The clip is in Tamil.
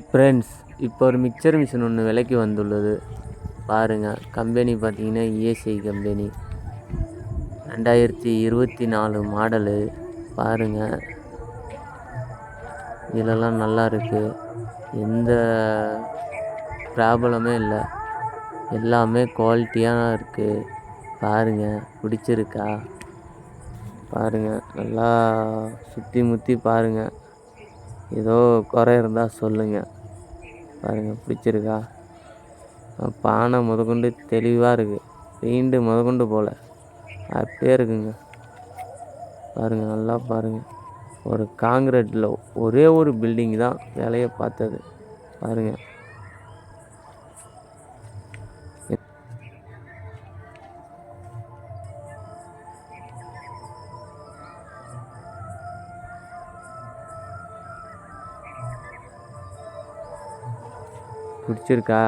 ஃப்ரெண்ட்ஸ் இப்போ ஒரு மிக்சர் மிஷின் ஒன்று விலைக்கு வந்துள்ளது. பாருங்கள் கம்பெனி பார்த்தீங்கன்னா இஎஸ்ஐ கம்பெனி ரெண்டாயிரத்தி இருபத்தி நாலு மாடலு பாருங்கள் இதெல்லாம் நல்லா இருக்குது எந்த ப்ராப்ளமே இல்லை. எல்லாமே குவாலிட்டியாக இருக்குது பாருங்கள் பிடிச்சிருக்கா? பாருங்கள் நல்லா சுற்றி முற்றி பாருங்கள் ஏதோ குறை இருந்தால் சொல்லுங்கள் பாருங்கள் பிடிச்சிருக்கா? பானை முதற்கொண்டு தெளிவாக இருக்குது பெயிண்ட்டு முதற்கொண்டு போல். அப்படியே இருக்குங்க. பாருங்கள் நல்லா பாருங்கள் ஒரு காங்கிரீட்டில் ஒரே ஒரு பில்டிங் தான் வேலையை பார்த்தது. பாருங்கள் பிடிச்சிருக்கா?